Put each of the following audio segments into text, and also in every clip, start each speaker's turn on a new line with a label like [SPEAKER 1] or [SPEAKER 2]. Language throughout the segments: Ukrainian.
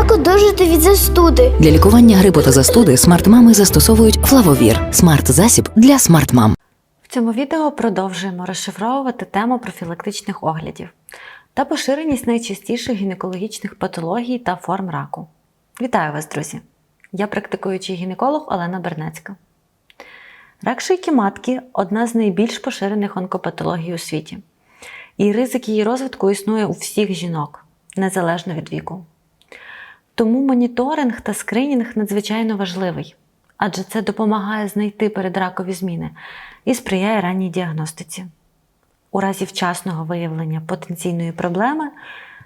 [SPEAKER 1] Як одужати від застуди?
[SPEAKER 2] Для лікування грипу та застуди смарт-мами застосовують Флавовір смарт-засіб для смарт-мам.
[SPEAKER 3] В цьому відео продовжуємо розшифровувати тему профілактичних оглядів та поширеність найчастіших гінекологічних патологій та форм раку. Вітаю вас, друзі! Я практикуючий гінеколог Олена Бернецька. Рак шийки матки одна з найбільш поширених онкопатологій у світі. І ризик її розвитку існує у всіх жінок, незалежно від віку. Тому моніторинг та скринінг надзвичайно важливий, адже це допомагає знайти передракові зміни і сприяє ранній діагностиці. У разі вчасного виявлення потенційної проблеми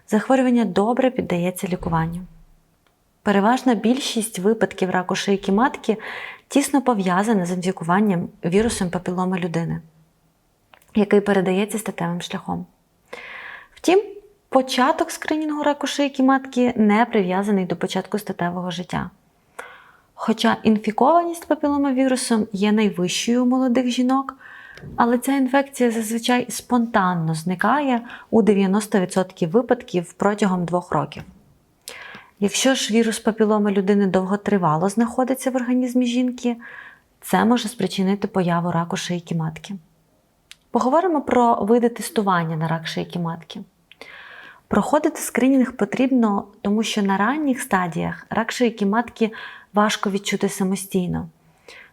[SPEAKER 3] захворювання добре піддається лікуванню. Переважна більшість випадків раку шийки матки тісно пов'язана з інфікуванням вірусом папіломи людини, який передається статевим шляхом. Втім, початок скринінгу раку шийки матки не прив'язаний до початку статевого життя. Хоча інфікованість папіломавірусом є найвищою у молодих жінок, але ця інфекція зазвичай спонтанно зникає у 90% випадків протягом двох років. Якщо ж вірус папіломи людини довготривало знаходиться в організмі жінки, це може спричинити появу раку шийки матки. Поговоримо про види тестування на рак шийки матки. Проходити скринінг потрібно, тому що на ранніх стадіях рак шийки матки важко відчути самостійно.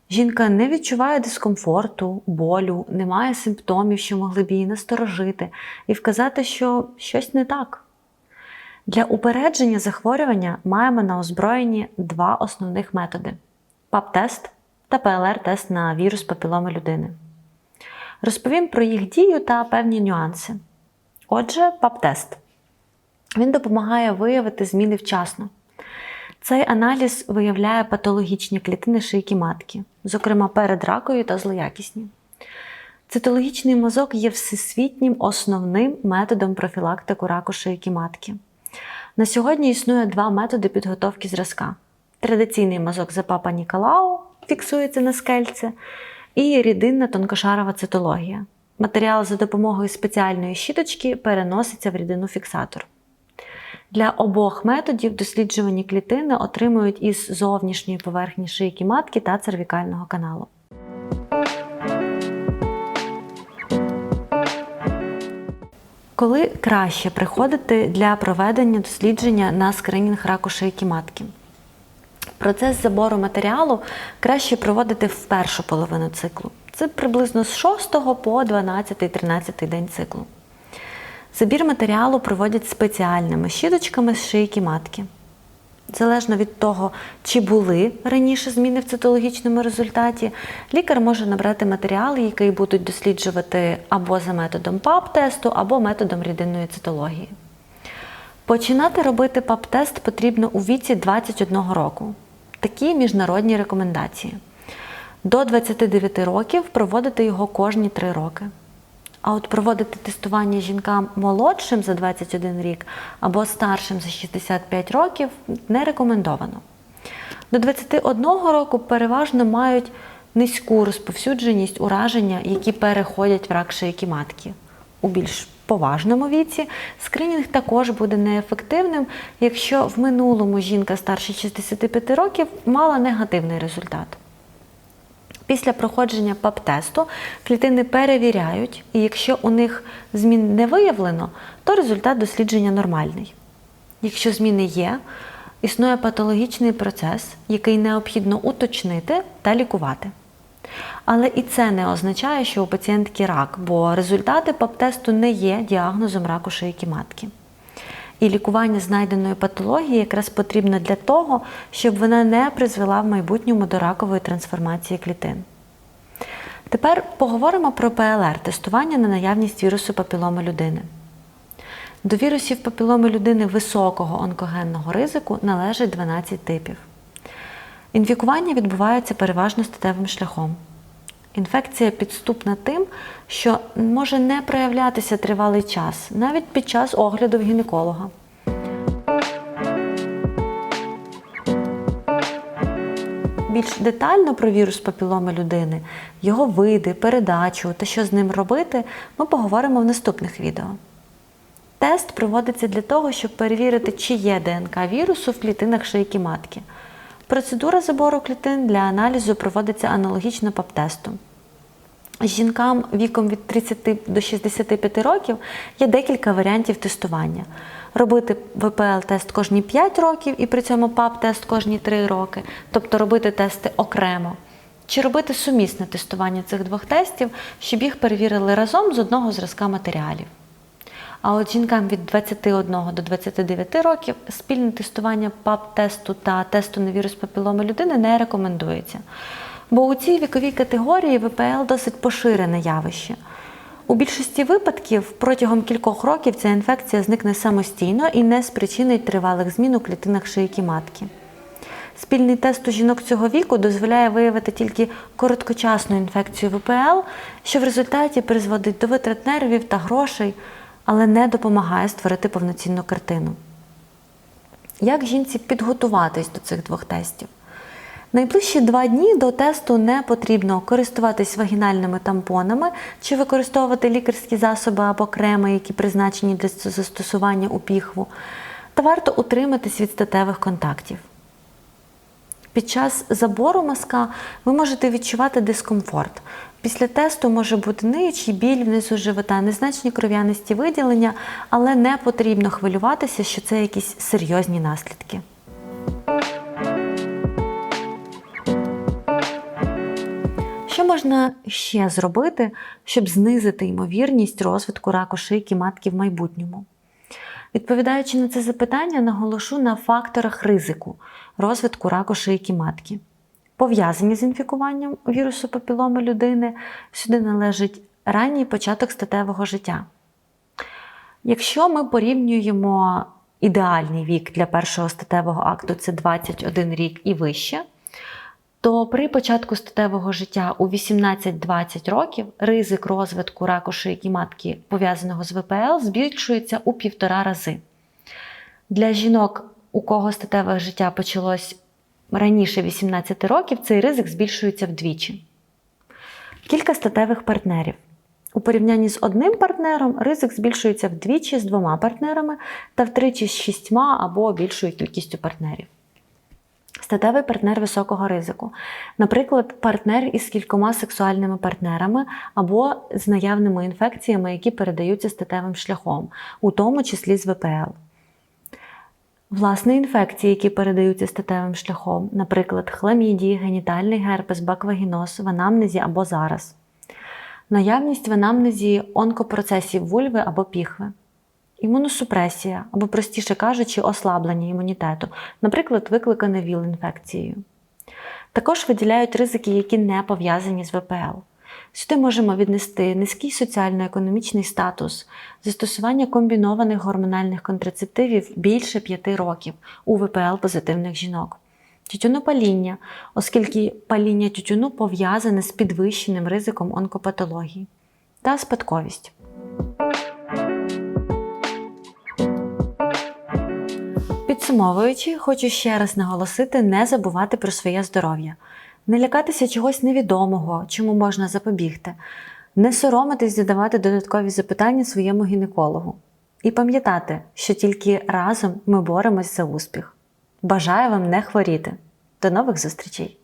[SPEAKER 3] Жінка не відчуває дискомфорту, болю, не має симптомів, що могли б її насторожити, і вказати, що щось не так. Для упередження захворювання маємо на озброєнні два основних методи: ПАП-тест та ПЛР-тест на вірус папіломи людини. Розповім про їх дію та певні нюанси. Отже, ПАП-тест. Він допомагає виявити зміни вчасно. Цей аналіз виявляє патологічні клітини шийки матки, зокрема передракою та злоякісні. Цитологічний мазок є всесвітнім основним методом профілактику раку шийки матки. На сьогодні існує два методи підготовки зразка: традиційний мазок за папа Ніколау фіксується на скельце, і рідинна тонкошарова цитологія. Матеріал за допомогою спеціальної щіточки переноситься в рідину фіксатор. Для обох методів досліджувані клітини отримують із зовнішньої поверхні шийки матки та цервікального каналу. Коли краще приходити для проведення дослідження на скринінг раку шийки матки? Процес забору матеріалу краще проводити в першу половину циклу. Це приблизно з 6 по 12-13 день циклу. Забір матеріалу проводять спеціальними щіточками з шийки матки. Залежно від того, чи були раніше зміни в цитологічному результаті, лікар може набрати матеріали, які будуть досліджувати або за методом ПАП-тесту, або методом рідинної цитології. Починати робити ПАП-тест потрібно у віці 21 року. Такі міжнародні рекомендації. До 29 років проводити його кожні 3 роки. А от проводити тестування жінкам молодшим за 21 рік або старшим за 65 років не рекомендовано. До 21 року переважно мають низьку розповсюдженість ураження, які переходять в рак шийки матки. У більш поважному віці скринінг також буде неефективним, якщо в минулому жінка старше 65 років мала негативний результат. Після проходження ПАП-тесту клітини перевіряють, і якщо у них змін не виявлено, то результат дослідження нормальний. Якщо зміни є, існує патологічний процес, який необхідно уточнити та лікувати. Але і це не означає, що у пацієнтки рак, бо результати ПАП-тесту не є діагнозом раку шийки матки. І лікування знайденої патології якраз потрібно для того, щоб вона не призвела в майбутньому до ракової трансформації клітин. Тепер поговоримо про ПЛР тестування на наявність вірусу папіломи людини. До вірусів папіломи людини високого онкогенного ризику належить 12 типів. Інфікування відбувається переважно статевим шляхом. Інфекція підступна тим, що може не проявлятися тривалий час, навіть під час огляду в гінеколога. Більш детально про вірус папіломи людини, його види, передачу та що з ним робити, ми поговоримо в наступних відео. ПАП-тест проводиться для того, щоб перевірити, чи є ДНК вірусу в клітинах шийки матки. Процедура забору клітин для аналізу проводиться аналогічно ПАП-тесту. Жінкам віком від 30 до 65 років є декілька варіантів тестування. Робити ВПЛ-тест кожні 5 років і при цьому ПАП-тест кожні 3 роки, тобто робити тести окремо. Чи робити сумісне тестування цих двох тестів, щоб їх перевірили разом з одного зразка матеріалів. А от жінкам від 21 до 29 років спільне тестування ПАП-тесту та тесту на вірус папіломи людини не рекомендується. Бо у цій віковій категорії ВПЛ досить поширене явище. У більшості випадків протягом кількох років ця інфекція зникне самостійно і не спричинить тривалих змін у клітинах шийки матки. Спільний тест у жінок цього віку дозволяє виявити тільки короткочасну інфекцію ВПЛ, що в результаті призводить до витрат нервів та грошей, але не допомагає створити повноцінну картину. Як жінці підготуватись до цих двох тестів? Найближчі два дні до тесту не потрібно користуватись вагінальними тампонами чи використовувати лікарські засоби або креми, які призначені для застосування у піхву, та варто утриматись від статевих контактів. Під час забору мазка ви можете відчувати дискомфорт. Після тесту може бути ниючий біль внизу живота, незначні кров'янисті виділення, але не потрібно хвилюватися, що це якісь серйозні наслідки. Що можна ще зробити, щоб знизити ймовірність розвитку раку шийки матки в майбутньому? Відповідаючи на це запитання, наголошу на факторах ризику розвитку раку шийки матки. Пов'язані з інфікуванням вірусу папіломи людини, сюди належить ранній початок статевого життя. Якщо ми порівнюємо ідеальний вік для першого статевого акту це 21 рік і вище, то при початку статевого життя у 18-20 років ризик розвитку раку шийки матки, пов'язаного з ВПЛ, збільшується у півтора рази. Для жінок, у кого статеве життя почалось раніше 18 років, цей ризик збільшується вдвічі. Кілька статевих партнерів. У порівнянні з одним партнером ризик збільшується вдвічі з двома партнерами та втричі з шістьма або більшою кількістю партнерів. Статевий партнер високого ризику, наприклад, партнер із кількома сексуальними партнерами або з наявними інфекціями, які передаються статевим шляхом, у тому числі з ВПЛ. Власне, інфекції, які передаються статевим шляхом, наприклад, хламідії, генітальний герпес, баквагіноз в анамнезі або зараз, наявність в анамнезі онкопроцесів вульви або піхви. Імуносупресія, або, простіше кажучи, ослаблення імунітету, наприклад, викликане ВІЛ-інфекцією. Також виділяють ризики, які не пов'язані з ВПЛ. Сюди можемо віднести низький соціально-економічний статус, застосування комбінованих гормональних контрацептивів більше 5 років у ВПЛ позитивних жінок, тютюнопаління, оскільки паління тютюну пов'язане з підвищеним ризиком онкопатології, та спадковість. Підсумовуючи, хочу ще раз наголосити не забувати про своє здоров'я, не лякатися чогось невідомого, чому можна запобігти, не соромитись задавати додаткові запитання своєму гінекологу. І пам'ятати, що тільки разом ми боремось за успіх. Бажаю вам не хворіти. До нових зустрічей!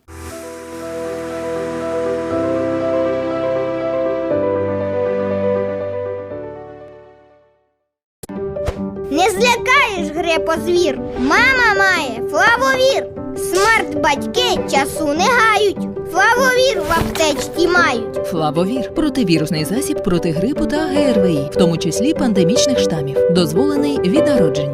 [SPEAKER 1] Не злякаєш грепозвір. Мама має флавовір. Смарт батьки часу не гають. Флавовір в аптечці мають.
[SPEAKER 4] Флавовір противірусний засіб проти грипу та ГРВІ, в тому числі пандемічних штамів, дозволений від народження.